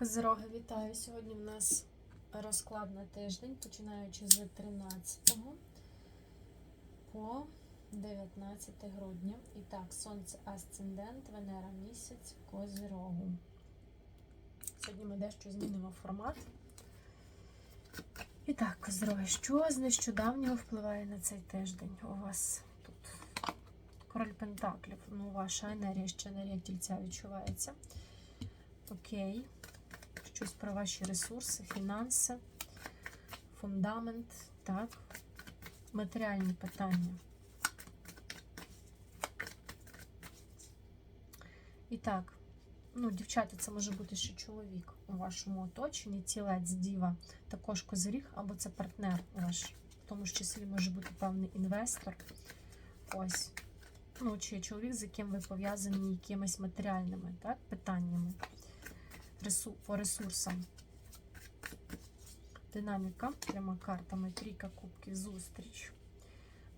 Козироги, вітаю! Сьогодні в нас розклад на тиждень, починаючи з 13 по 19 грудня. І так, Сонце Асцендент, Венера місяць, Козирогу. Сьогодні ми дещо змінимо формат. І так, Козироги, що з нещодавнього впливає на цей тиждень? У вас тут король Пентаклів. Ну, ваша енергія, ще енергія тільця відчувається. Окей. Щось про ваші ресурси, фінанси, фундамент, так, матеріальні питання. І так, ну, дівчата, це може бути ще чоловік у вашому оточенні, тілець, діва, також козиріг, або це партнер ваш, в тому ж числі може бути певний інвестор. Ось. Ну, чи чоловік, з яким ви пов'язані якимись матеріальними так, питаннями по ресурсам. Динаміка трьома картами, трійка кубків, зустріч.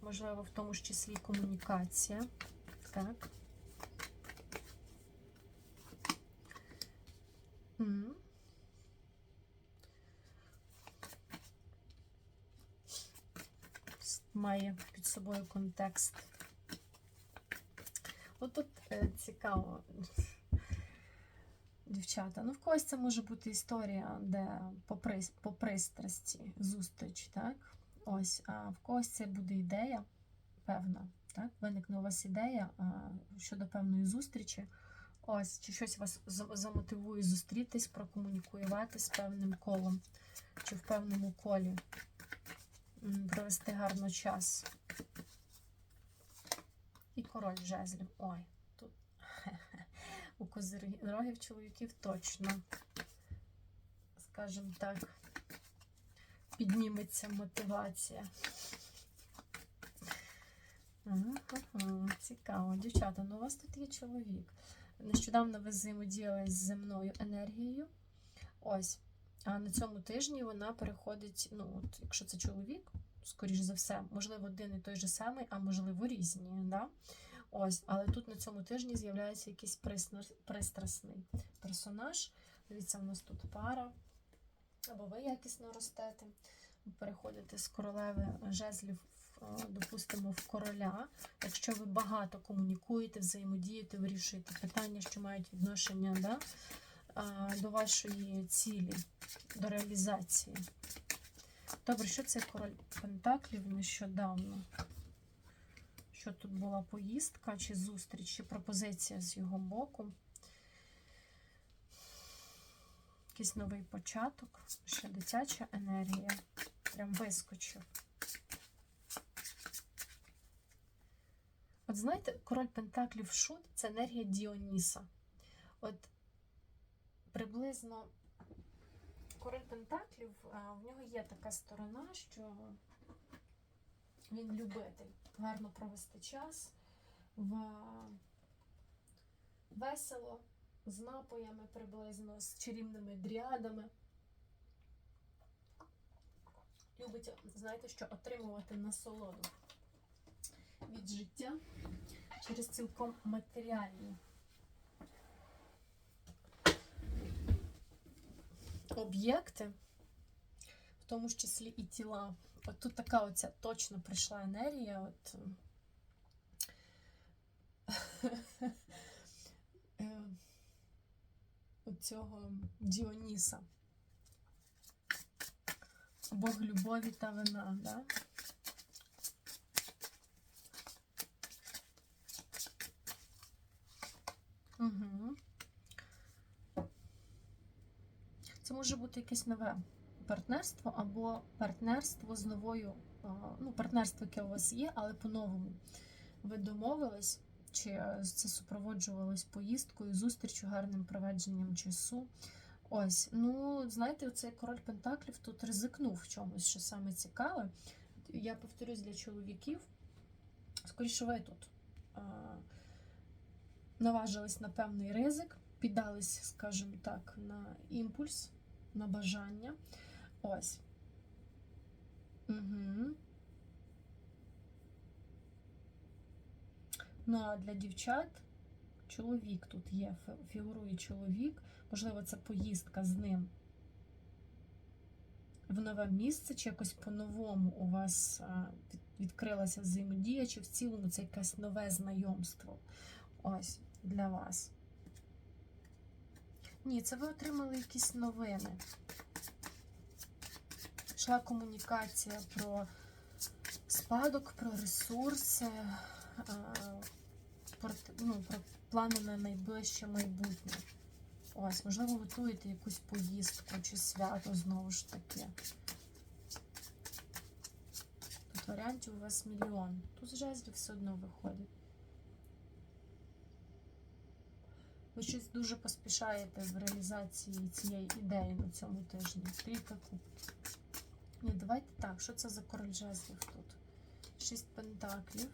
Можливо, в тому ж числі комунікація. Так. Має під собою контекст. Отут е, цікаво. Дівчата, ну в когось це може бути історія, де по, прис- по пристрасті зустріч, так? Ось, а в когось це буде ідея певна, так? Виникне у вас ідея а, щодо певної зустрічі. Ось, чи щось вас замотивує зустрітись, прокомунікувати з певним колом, чи в певному колі, провести гарно час. І король жезлів. Ой, у козирогів чоловіків точно, скажімо так, підніметься мотивація. Ага, ага, цікаво. Дівчата, ну у вас тут є чоловік. Нещодавно ви взаємодіяли з земною енергією. Ось. А на цьому тижні вона переходить, ну, от, якщо це чоловік, скоріш за все, можливо, один і той же самий, а можливо, різні. Да? Ось, але тут на цьому тижні з'являється якийсь пристрасний персонаж. Дивіться, у нас тут пара. Або ви якісно ростете. Переходите з королеви жезлів, е, допустимо, в короля. Якщо ви багато комунікуєте, взаємодієте, вирішуєте питання, що мають відношення да, до вашої цілі, до реалізації. Добре, що це король Пентаклів нещодавно? Що тут була поїздка, чи зустріч, чи пропозиція з його боку. Якийсь новий початок, ще дитяча енергія. Прям вискочив. От знаєте, король Пентаклів Шут це енергія Діоніса. От приблизно король Пентаклів, а, в нього є така сторона, що він любитель гарно провести час, в... весело, з напоями приблизно, з чарівними дріадами. Любить, знаєте, що отримувати насолоду від життя через цілком матеріальні об'єкти, в тому числі і тіла. От тут така оця точно прийшла енергія. От, е, цього Діоніса. Бог любові та вина, да? Угу. Це може бути якесь нове партнерство або партнерство з новою, ну, партнерство, яке у вас є, але по-новому. Ви домовились, чи е, це супроводжувалось поїздкою, зустрічю, гарним проведенням часу. Ось, ну, знаєте, цей король Пентаклів тут ризикнув в чомусь, що саме цікаве. Я повторюсь для чоловіків, скоріше ви тут а, наважились на певний ризик, піддались, скажімо так, на імпульс, на бажання. Ось. Угу. Ну, а для дівчат чоловік тут є, фігурує чоловік. Можливо, це поїздка з ним в нове місце, чи якось по-новому у вас відкрилася взаємодія, чи в цілому це якесь нове знайомство. Ось для вас. Ні, це ви отримали якісь новини. Йшла комунікація про спадок, про ресурси, про, ну, про плани на найближче майбутнє. Ось, можливо, готуєте якусь поїздку чи свято знову ж таки. Тут варіантів у вас мільйон. Тут з жезлів все одно виходить. Ви щось дуже поспішаєте в реалізації цієї ідеї на цьому тижні. Трійка кубків. Ні, давайте так. Що це за король жезлів тут? Шість пентаклів.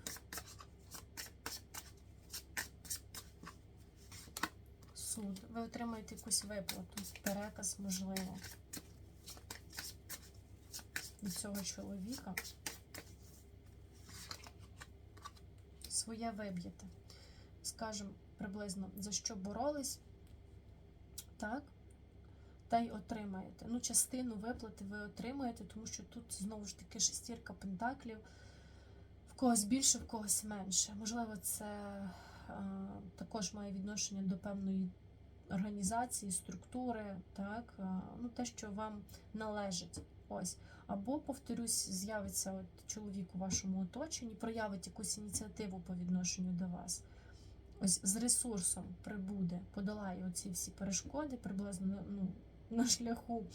Суд. Ви отримаєте якусь виплату, переказ, можливо, від цього чоловіка. Своє виб'єте. Скажемо приблизно за що боролись, так? Та й отримаєте. Ну, частину виплати ви отримаєте, тому що тут знову ж таки шестірка пентаклів. В когось більше, в когось менше. Можливо, це е, також має відношення до певної організації, структури, так, е, ну, те, що вам належить. Ось. Або, повторюсь, з'явиться от чоловік у вашому оточенні, проявить якусь ініціативу по відношенню до вас. Ось з ресурсом прибуде, подолає оці всі перешкоди приблизно ну, на шляху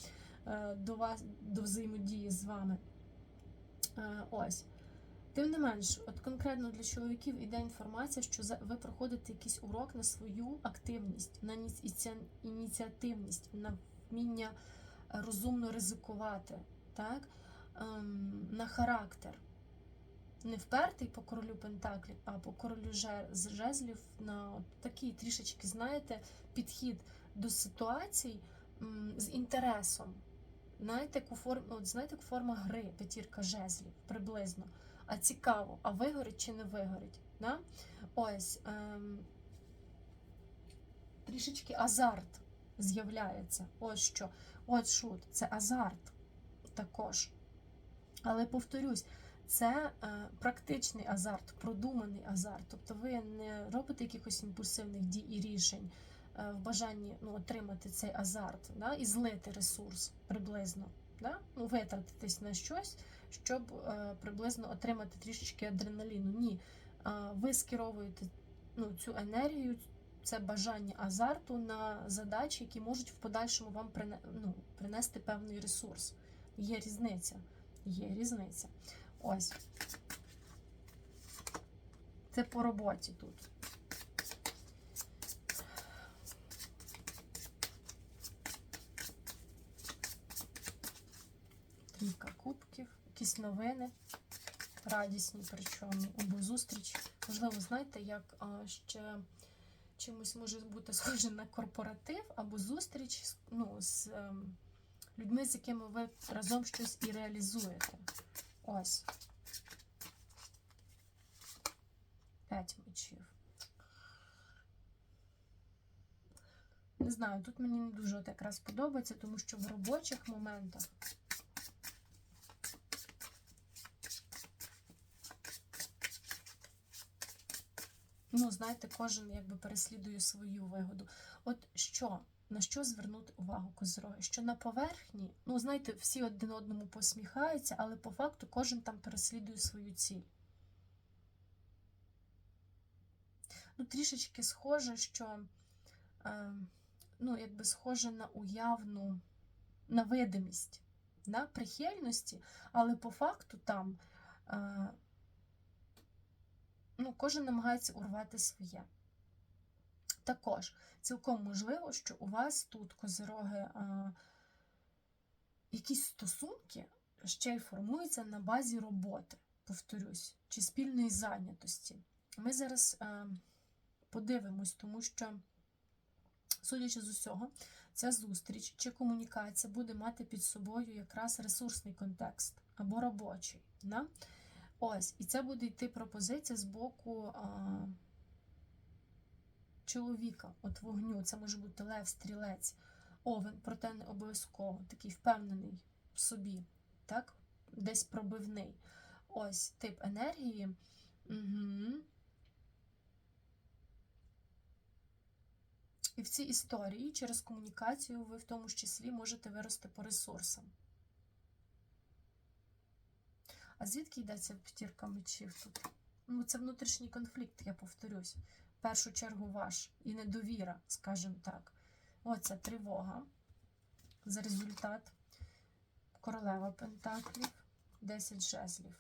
е, до вас, до взаємодії з вами. Е, Ось. Тим не менш, от конкретно для чоловіків іде інформація, що ви проходите якийсь урок на свою активність, на ініціативність, на вміння розумно ризикувати, так? Ем, на характер. Не впертий по королю Пентаклів, а по королю жезлів на такий трішечки, знаєте, підхід до ситуацій з інтересом. Знаєте, от знаєте, форма гри, п'ятірка жезлів приблизно. А цікаво, а вигорить чи не вигорить? Да? Ось ем, трішечки азарт з'являється. Ось що. От шут, це азарт також. Але повторюсь, це е, практичний азарт, продуманий азарт. Тобто ви не робите якихось імпульсивних дій і рішень в бажанні ну, отримати цей азарт да, і злити ресурс приблизно. Да? Ну, витратитись на щось, щоб е, приблизно отримати трішечки адреналіну. Ні, е, ви скеровуєте ну, цю енергію, це бажання азарту на задачі, які можуть в подальшому вам ну, принести певний ресурс. Є різниця. Є різниця. Ось. Це по роботі тут. Трійка кубків, якісь новини, радісні, причому або зустріч. Можливо, знаєте, як ще чимось може бути схоже на корпоратив або зустріч ну, з ем, людьми, з якими ви разом щось і реалізуєте. Ось. П'ять мечів. Не знаю, тут мені не дуже от якраз подобається, тому що в робочих моментах ну, знаєте, кожен якби переслідує свою вигоду. От що, на що звернути увагу козороги? Що на поверхні, ну, знаєте, всі один одному посміхаються, але по факту кожен там переслідує свою ціль. Ну, трішечки схоже, що е, ну, якби схоже на уявну, на видимість, на прихильності, але по факту там е, ну, кожен намагається урвати своє. Також цілком можливо, що у вас тут козироги а, якісь стосунки ще й формуються на базі роботи, повторюсь, чи спільної зайнятості. Ми зараз а, подивимось, тому що, судячи з усього, ця зустріч чи комунікація буде мати під собою якраз ресурсний контекст або робочий. Да? Ось, і це буде йти пропозиція з боку. А, чоловіка, от вогню, це може бути лев, стрілець, овен, проте не обов'язково, такий впевнений в собі, так? Десь пробивний. Ось тип енергії. Угу. І в цій історії через комунікацію ви в тому ж числі можете вирости по ресурсам. А звідки йдеться п'ятірка мечів тут? Ну, це внутрішній конфлікт, я повторюсь. В першу чергу ваш і недовіра, скажімо так. Оце тривога за результат. Королева Пентаклів, 10 жезлів.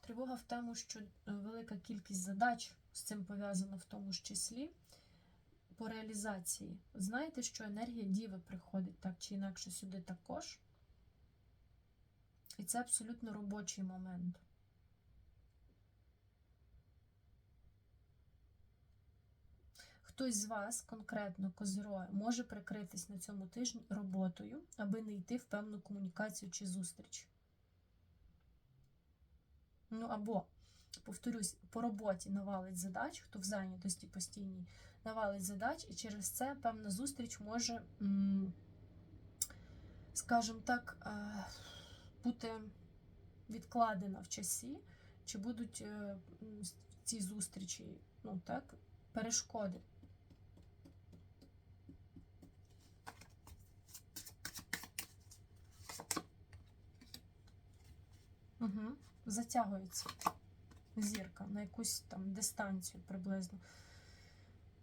Тривога в тому, що е, велика кількість задач з цим пов'язана в тому ж числі по реалізації. Знаєте, що енергія діви приходить так чи інакше сюди також. І це абсолютно робочий момент. Хтось з вас, конкретно козероє, може прикритись на цьому тижні роботою, аби не йти в певну комунікацію чи зустріч. Ну або, повторюсь, по роботі навалить задач, хто в зайнятості постійній, навалить задач, і через це певна зустріч може, скажімо так, е, бути відкладена в часі, чи будуть е, в цій зустрічі ну, так, перешкоди. Угу. Затягується зірка на якусь там дистанцію приблизно.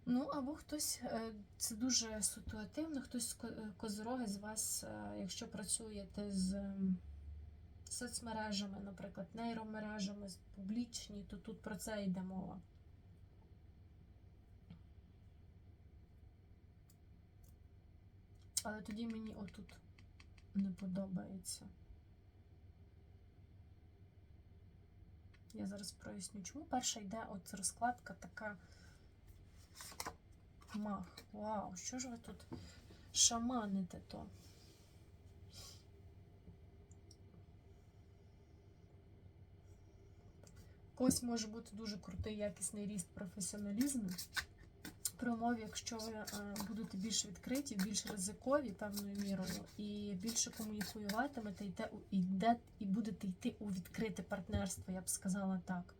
Ну, або хтось, е, це дуже ситуативно, хтось з е, козороги з вас, е, якщо працюєте з соцмережами, наприклад, нейромережами, публічні, то тут про це йде мова. Але тоді мені отут не подобається. Я зараз проясню, чому перша йде от розкладка така мах. Вау, що ж ви тут шаманите то? Когось може бути дуже крутий якісний ріст професіоналізму. При умові, якщо ви е, будете більш відкриті, більш ризикові певною мірою, і більше комунікуюватимете, йде, і будете йти у відкрите партнерство, я б сказала так.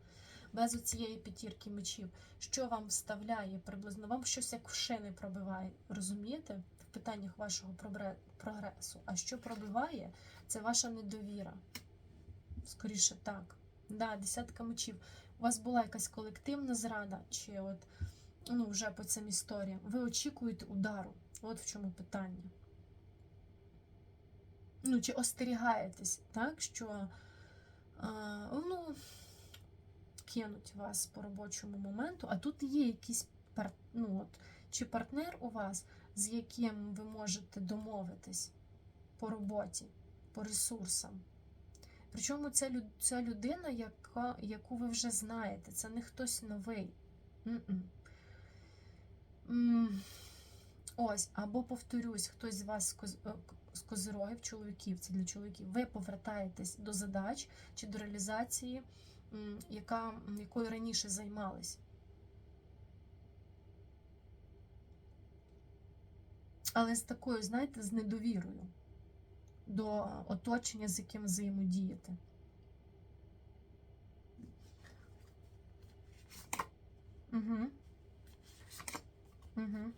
Без оцієї п'ятірки мечів, що вам вставляє приблизно, вам щось як в шини пробиває, розумієте? В питаннях вашого прогресу. А що пробиває, це ваша недовіра. Скоріше так. Да, десятка мечів. У вас була якась колективна зрада, чи от ну, вже по цим історіям. Ви очікуєте удару. От в чому питання. Ну, чи остерігаєтесь, так, що а, ну, кинуть вас по робочому моменту, а тут є якийсь пар... ну, от, чи партнер у вас, з яким ви можете домовитись по роботі, по ресурсам. Причому люд... це людина, яка... яку ви вже знаєте, це не хтось новий. М-м. М, Ось, або повторюсь, хтось з вас е, з козирогів, чоловіків, це для чоловіків, ви повертаєтесь до задач чи до реалізації, яка, якою раніше займались. Але з такою, знаєте, з недовірою до оточення, з яким взаємодієте. Угу. Угу.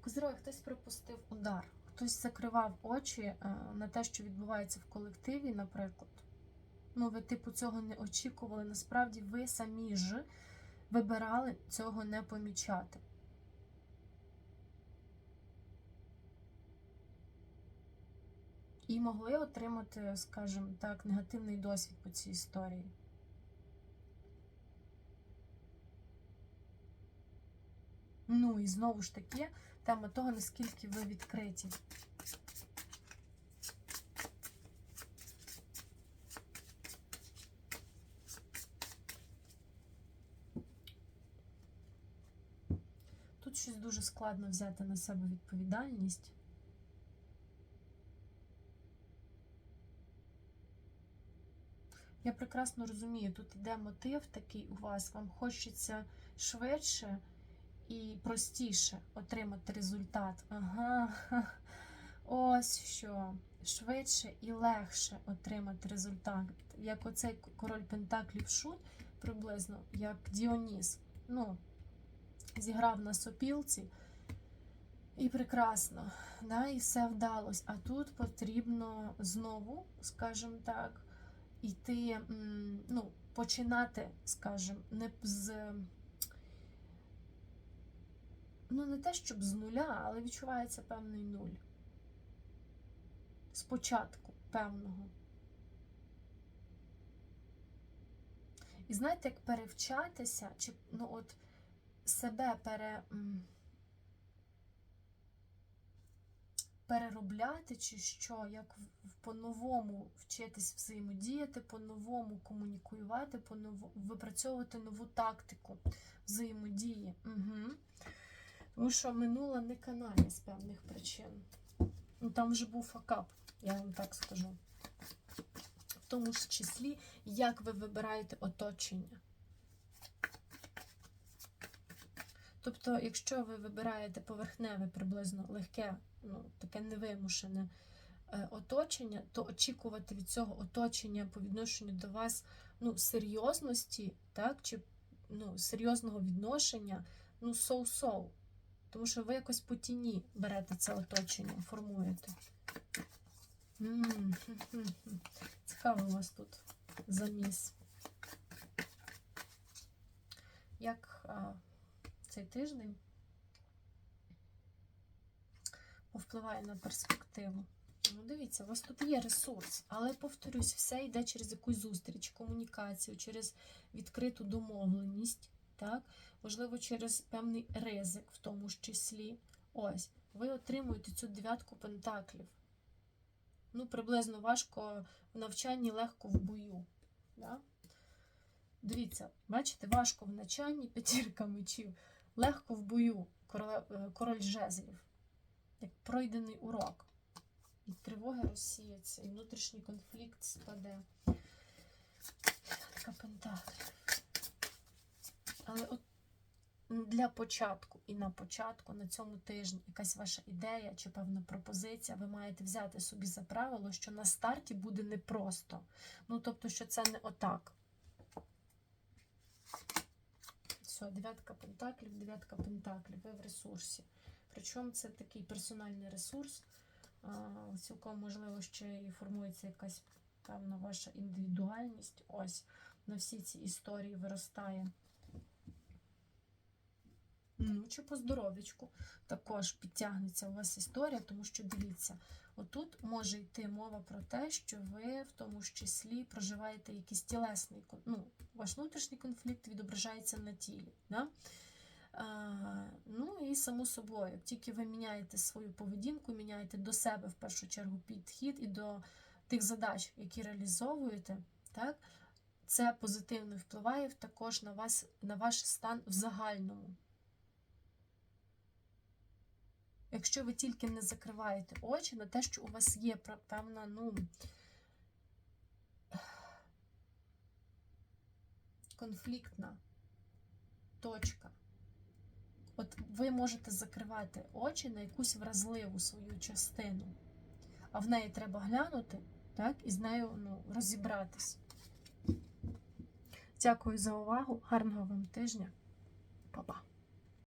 Козирог, хтось пропустив удар, хтось закривав очі е, на те, що відбувається в колективі, наприклад. Ну, ви, типу, цього не очікували. Насправді, ви самі ж вибирали цього не помічати. І могли отримати, скажімо так, негативний досвід по цій історії. Ну і знову ж таки, тема того, наскільки ви відкриті. Тут щось дуже складно взяти на себе відповідальність. Я прекрасно розумію, тут йде мотив такий у вас, вам хочеться швидше і простіше отримати результат. Ага, ось що. Швидше і легше отримати результат. Як оцей король Пентаклів шут, приблизно, як Діоніс. Ну, зіграв на сопілці. І прекрасно, да, і все вдалося. А тут потрібно знову, скажімо так, йти, ну, починати, скажімо, не з. Ну, не те, щоб з нуля, але відчувається певний нуль. Спочатку певного. І знаєте, як перевчатися, чи ну от себе пере. переробляти, чи що, як по-новому вчитись взаємодіяти, по-новому комунікувати, по-новому випрацьовувати нову тактику взаємодії. Угу. Тому що минула не канає з певних причин. Ну там вже був факап, я вам так скажу. В тому ж числі, як ви вибираєте оточення. Тобто, якщо ви вибираєте поверхневе, приблизно легке, ну, таке невимушене е, оточення, то очікувати від цього оточення по відношенню до вас ну, серйозності, так, чи ну, серйозного відношення, ну, соу-соу. Тому що ви якось по тіні берете це оточення, формуєте. М. Цікавий у вас тут заміс. Як а, цей тиждень повпливає на перспективу. Ну, дивіться, у вас тут є ресурс, але повторюсь, все йде через якусь зустріч, комунікацію, через відкриту домовленість, так? Можливо, через певний ризик в тому ж числі. Ось, ви отримуєте цю дев'ятку пентаклів. Ну, приблизно важко в навчанні, легко в бою. Да? Дивіться, бачите, важко в навчанні, п'ятірка мечів, легко в бою, е, король жезлів, як пройдений урок. І тривоги розсіяться, і внутрішній конфлікт спаде. Така пентаклів. Але от для початку і на початку, на цьому тижні, якась ваша ідея чи певна пропозиція, ви маєте взяти собі за правило, що на старті буде непросто. Ну, тобто, що це не отак. Все, дев'ятка пентаклів, дев'ятка пентаклів, ви в ресурсі. Причому це такий персональний ресурс. Цілком можливо, ще і формується якась певна ваша індивідуальність. Ось на всі ці історії виростає. Ну, чи по здоров'ячку також підтягнеться у вас історія, тому що дивіться, отут може йти мова про те, що ви в тому ж числі проживаєте якийсь тілесний ну, ваш внутрішній конфлікт відображається на тілі. Да? А, ну і само собою, тільки ви міняєте свою поведінку, міняєте до себе в першу чергу підхід і до тих задач, які реалізовуєте, так, це позитивно впливає також на вас, на ваш стан в загальному. Якщо ви тільки не закриваєте очі на те, що у вас є певна, ну, конфліктна точка. От ви можете закривати очі на якусь вразливу свою частину, а в неї треба глянути, так, і з нею ну, розібратись. Дякую за увагу. Гарного вам тижня. Па-па.